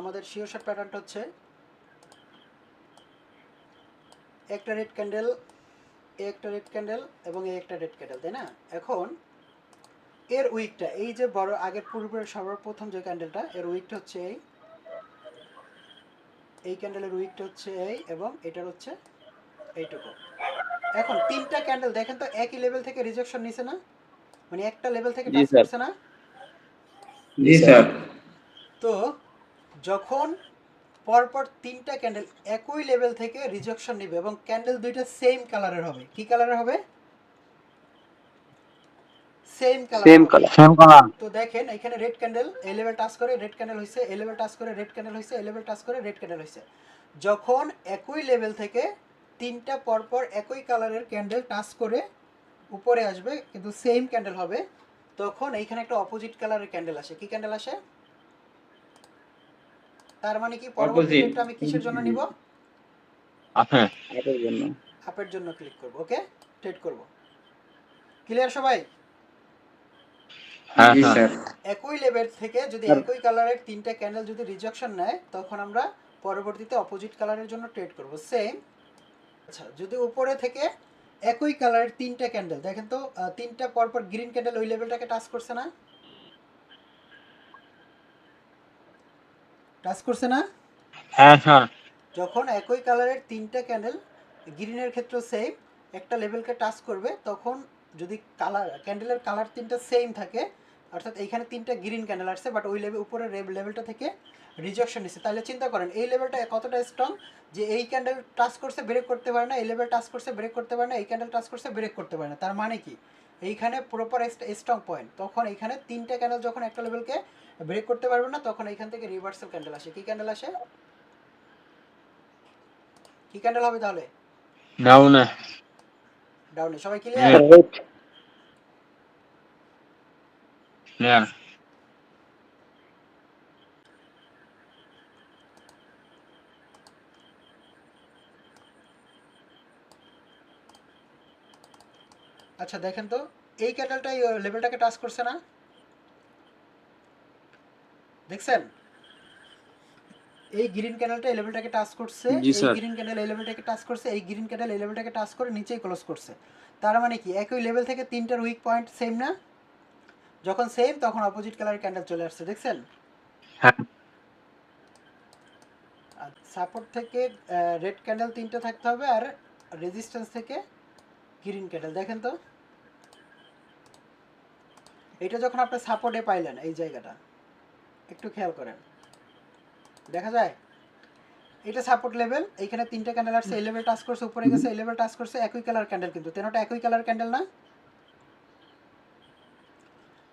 আমাদের sure shot প্যাটার্নটা হচ্ছে একটা রেড ক্যান্ডেল একটা রেড ক্যান্ডেল এবং এ একটা রেড ক্যান্ডেল তাই না? এখন এর উইকটা এই যে বড় আগের পূর্বের সর্বপ্রথম যে ক্যান্ডেলটা এর উইকটা হচ্ছে এই। এই ক্যান্ডেলের উইকটা হচ্ছে এই এবং এটার হচ্ছে এইটুকু। এখন তিনটা ক্যান্ডেল দেখেন তো একই লেভেল থেকে রিজেকশন নিছে না? মানে একটা লেভেল থেকে টাচ করছে না? জি স্যার। তো যখন পরপর তিনটা ক্যান্ডেল একই লেভেল থেকে রিজেকশন নেবে এবং ক্যান্ডেল দুইটা সেম কালারের হবে। কি কালারের হবে? Same colour same colour same colour তো দেখেন এখানে রেড ক্যান্ডেল এই লেভেল টাচ করে রেড ক্যান্ডেল হইছে এই লেভেল টাচ করে রেড ক্যান্ডেল হইছে এই লেভেল টাচ করে রেড ক্যান্ডেল হইছে। যখন একই লেভেল থেকে তিনটা পরপর একই কালারের ক্যান্ডেল টাচ করে উপরে আসবে কিন্তু সেম ক্যান্ডেল হবে তখন এইখানে একটা অপোজিট কালারের ক্যান্ডেল আসে। কি ক্যান্ডেল আসে? তার মানে কি পরবর্তী. রেটটা আমি কিসের জন্য নিব? হ্যাঁ এটার জন্য। আপের জন্য ক্লিক করব ওকে? ট্রেড করব। ক্লিয়ার সবাই? হ্যাঁ হ্যাঁ। স্যার। একই লেভেল থেকে যদি একই কালারের তিনটা ক্যান্ডেল যদি রিজেকশন নেয় তখন আমরা পরবর্তীতে অপোজিট কালারের জন্য ট্রেড করব। সেম আচ্ছা যদি উপরে থেকে একই কালারের তিনটা ক্যান্ডেল দেখেন তো তিনটা পরপর গ্রিন ক্যান্ডেল ওই লেভেলটাকে টাচ করছে না? টাচ করছে না? হ্যাঁ হ্যাঁ। যখন একই কালারের তিনটা ক্যান্ডেল গ্রিনের ক্ষেত্রে সেম একটা লেভেলকে টাচ করবে তখন যদি কালার ক্যান্ডেলের কালার তিনটা সেম থাকে অর্থাৎ এইখানে তিনটা গ্রিন ক্যান্ডেল আসছে বাট ওই লেভেল উপরের লেভেলটা থেকে রিজেকশন নিচ্ছে। তাহলে চিন্তা করেন এই লেভেলটা কতটা স্ট্রং যে এই ক্যান্ডেল টাচ করছে ব্রেক করতে পারে না এই লেভেল টাচ করছে ব্রেক করতে পারে না এই ক্যান্ডেল টাচ করছে ব্রেক করতে পারে না। তার মানে কি? এইখানে প্রপার স্ট্রং পয়েন্ট তখন এইখানে তিনটা ক্যান্ডেল যখন একটা লেভেলকে ব্রেক করতে পারবে না তখন এইখান থেকে রিভার্সাল ক্যান্ডেল আসে। কি ক্যান্ডেল আসে? কি ক্যান্ডেল হবে তাহলে? ডাউনে ডাউনে সবাই হ্যাঁ। ক্লিয়ার ক্লিয়ার আচ্ছা দেখেন তো এই ক্যান্ডেলটা এই লেভেলটাকে টাচ করছে না? দেখছেন? এই গ্রিন ক্যান্ডেলটা এই লেভেলটাকে টাচ করছে এই। গ্রিন ক্যান্ডেল এই লেভেলটাকে টাচ করছে এই গ্রিন ক্যান্ডেল এই লেভেলটাকে টাচ করে নিচেই ক্লোজ করছে। তার মানে কি একই লেভেল থেকে তিনটার উইক পয়েন্ট সেম না? যখন সেম তখন অপোজিট কালারের ক্যান্ডেল চলে আসছে দেখছেন? হ্যাঁ। সাপোর্ট থেকে রেড ক্যান্ডেল তিনটে থাকতে হবে আর রেজিস্ট্যান্স থেকে গ্রিন ক্যান্ডেল দেখেন তো। এটা যখন আপনি সাপোর্টে পাইলেন এই জায়গাটা একটু খেয়াল করেন। দেখা যায়? এটা সাপোর্ট লেভেল এইখানে তিনটে ক্যান্ডেল আসছে এই লেভেল টাচ করছে উপরে গেছে এই লেভেল টাচ করছে একই কালার ক্যান্ডেল কিন্তু। তেনোটা একই কালার ক্যান্ডেল না?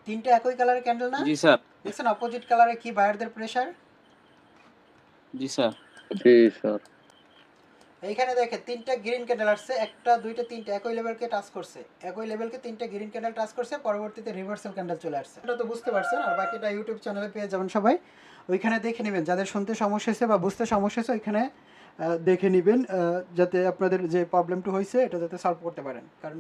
তিনটে একই কালারের ক্যান্ডেল না? জি স্যার। দেখছেন অপোজিট কালারে কি বায়ারদের প্রেসার জি স্যার। জি স্যার। এইখানে দেখেন, তিনটা গ্রিন ক্যান্ডেল আসছে, একটা, দুইটা, তিনটা, একই লেভেলকে টাচ করছে। একই লেভেলকে তিনটা গ্রিন ক্যান্ডেল টাচ করছে, পরবর্তীতে রিভার্সাল ক্যান্ডেল চলে আসছে। এটা তো বুঝতে পারছেন, আর বাকিটা ইউটিউব চ্যানেলে পেয়ে যাবেন সবাই। ওইখানে দেখে নেবেন, যাদের শুনতে সমস্যা হয়েছে বা বুঝতে সমস্যা হয়েছে, ওইখানে দেখে নেবেন যাতে আপনাদের যে প্রবলেমটা হয়েছে, এটা যাতে সলভ করতে পারেন। কারণ